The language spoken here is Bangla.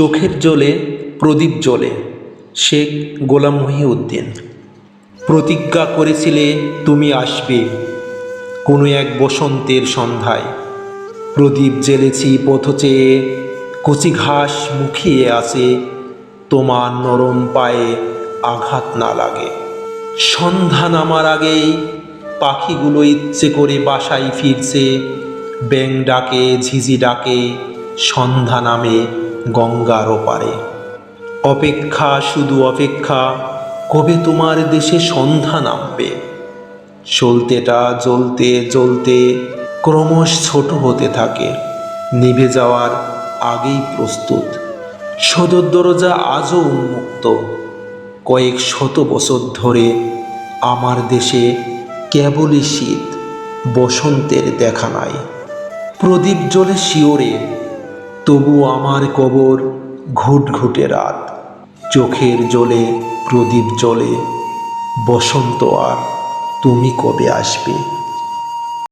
চোখের জলে, প্রদীপ জ্বলে, শেখ গোলাম মহিউদ্দিন। প্রতিজ্ঞা করেছিলে, তুমি আসবে কোনো এক বসন্তের সন্ধ্যায়। প্রদীপ জ্বেলেছি পথ চেয়ে, কচি ঘাস মুখিয়ে আসে তোমার নরম পায়ে আঘাত না লাগে। সন্ধ্যা নামার আগেই পাখিগুলো ইচ্ছে করে বাসায় ফিরছে, ব্যাং ডাকে, ঝিঝি ডাকে, সন্ধ্যা নামে গঙ্গার ওপারে। অপেক্ষা, শুধু অপেক্ষা, কবে তোমার দেশে সন্ধ্যা নামবে? চলতেটা জ্বলতে জ্বলতে ক্রমশ ছোট হতে থাকে। নিভে যাওয়ার আগেই প্রস্তুত। সদর দরজা আজও উন্মুক্ত। কয়েক শত বছর ধরে আমার দেশে কেবলই শীত, বসন্তের দেখা নাই। প্রদীপ জ্বলে শিওরে তবু আমার কবর ঘুট ঘুটে রাত। চোখের জলে, প্রদীপ জলে বসন্ত আর তুমি কবে আসবে?